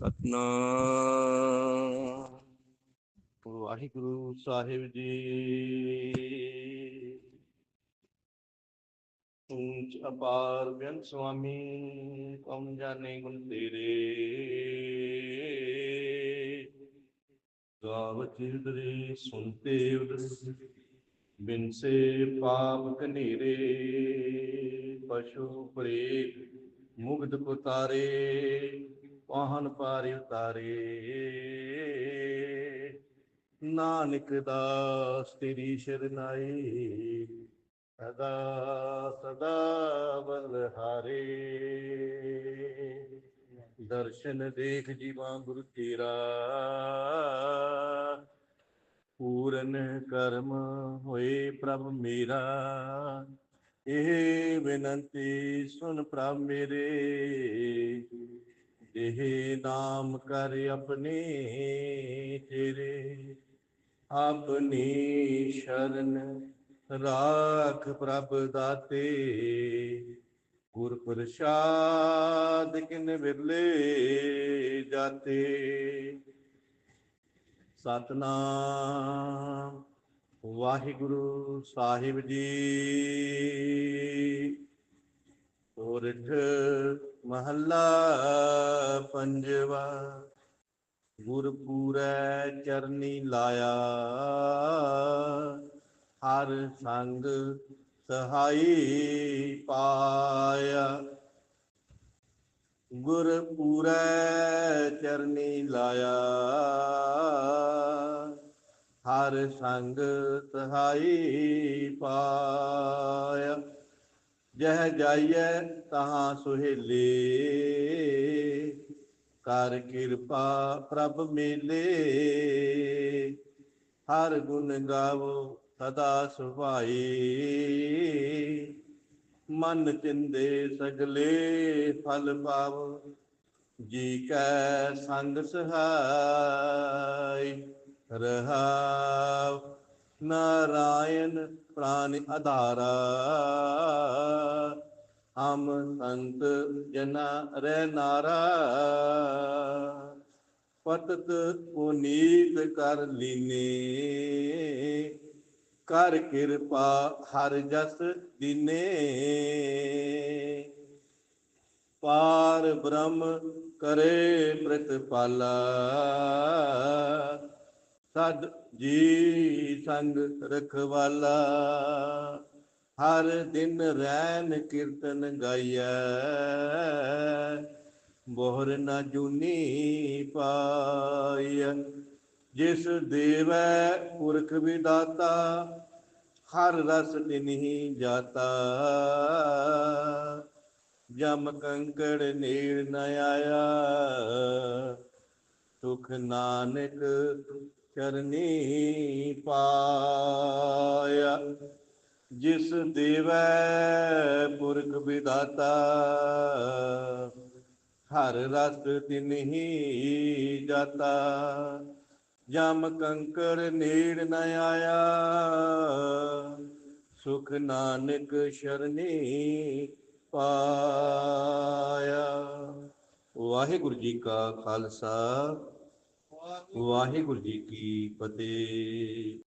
ਸਤਨਾਮ। ਵਾਹਿਗੁਰੂ ਸਾਹਿਬ ਜੀ। ਉੱਚ ਅਪਾਰ ਬਿਆਨ ਸੁਆਮੀ, ਕਮ ਜਾਣੇ ਗੁਣ ਤੇਰੇ। ਗਾਵਤ ਹਿਰਦਰੇ ਸੁਨਤੇ ਉਦਰੇ, ਬਿਨ ਸੇ ਪਾਪ ਕਨੇਰੇ ਪਸ਼ੂ ਪ੍ਰੇਤ, ਮੁਗਧ ਪੁਤਾਰੇ ਵਾਹਨ ਪਾਰਿ ਉਤਾਰੇ। ਨਾਨਕ ਦਾਸ ਤੇਰੀ ਸ਼ਰਨਾਈ ਸਦਾ ਸਦਾ ਬਲਹਾਰੇ ਦਰਸ਼ਨ ਦੇਖ ਜੀਵਾਂ ਗੁਰੂ ਤੇਰਾ, ਪੂਰਨ ਕਰਮ ਹੋਏ ਪ੍ਰਭ ਮੇਰਾ। ਇਹ ਬੇਨੰਤੀ ਸੁਣ ਪ੍ਰਭ ਮੇਰੇ ਇਹ ਨਾਮ ਕਰ ਆਪਣੇ ਤੇਰੇ ਆਪਣੀ ਸ਼ਰਨ ਰਾਖ ਪ੍ਰਭ ਦਾਤੇ। ਗੁਰ ਪ੍ਰਸਾਦ ਕਿਨ ਵਿਰਲੇ ਜਾਤੇ। ਸਤਨਾਮ ਵਾਹਿਗੁਰੂ ਸਾਹਿਬ ਜੀ। ਸੋਰਠ ਮਹੱਲਾ ਪੰਜਵਾ ਗੁਰ ਚਰਨੀ ਲਾਇਆ। ਹਰ ਸੰਗ ਸਹਾਈ ਪਾਇਆ। ਗੁਰ ਚਰਨੀ ਲਾਇਆ। ਹਰ ਸੰਗ ਸਹਾਈ ਪਾਇਆ। ਜਹ ਜਾਈਐ ਤਹਾਂ ਸੁਹੇਲੇ। ਕਰ ਕਿਰਪਾ ਪ੍ਰਭ ਮੇਲੇ। ਹਰ ਗੁਣ ਗਾਵੋ ਸਦਾ ਸੁਭਾਈ। ਮਨ ਚਿੰਦੇ ਸਗਲੇ ਫਲ ਪਾਵੋ। ਜੀ ਕੈ ਸੰਗ ਸਹਾਈ। ਰਹਾਉ ਨਾਰਾਇਣ ਪ੍ਰਾਨ ਆਧਾਰਾ ਹਮ ਸੰਤ ਜਨਾ ਰਹਿ ਨਾਰਾ। ਪਤਤ ਪੁਨੀਤ ਕਰ ਲੀਨੇ। ਕਰ ਕਿਰਪਾ ਹਰ ਜਸ ਦਿਨੇ। ਪਾਰ ਬ੍ਰਹਮ ਕਰੇ ਪ੍ਰਤਪਾਲਾ। ਸਦ ਜੀ ਸੰਗ ਰਖਵਾਲਾ। ਹਰ ਦਿਨ ਰੈਨ ਕੀਰਤਨ ਗਾਈਐ। ਬੋਹਰ ਨਾ ਜੂਨੀ ਪਾਈਐ। ਜਿਸ ਦੇਵੈ ਪੁਰਖ ਵਿਦਾਤਾ, ਹਰ ਰਸ ਤਿਨਹੀ ਜਾਤਾ। ਜਮ ਕੰਕੜ ਨੀੜ ਨ ਆਇਆ ਸੁਖ ਨਾਨਕ ਚਰਨੀ ਪਾਇਆ। ਜਿਸ ਦੇਵੈ ਪੁਰਖ ਵਿਦਾਤਾ ਹਰ ਰਸ ਤਿਨਹੀ ਜਾਤਾ। ਜਮ ਕੰਕਰ ਨੇੜ ਨ ਆਇਆ, ਸੁਖ ਨਾਨਕ ਸ਼ਰਨੀ ਪਾਇਆ। ਵਾਹਿਗੁਰੂ ਜੀ ਕਾ ਖਾਲਸਾ, ਵਾਹਿਗੁਰੂ ਜੀ ਕੀ ਫਤਿਹ।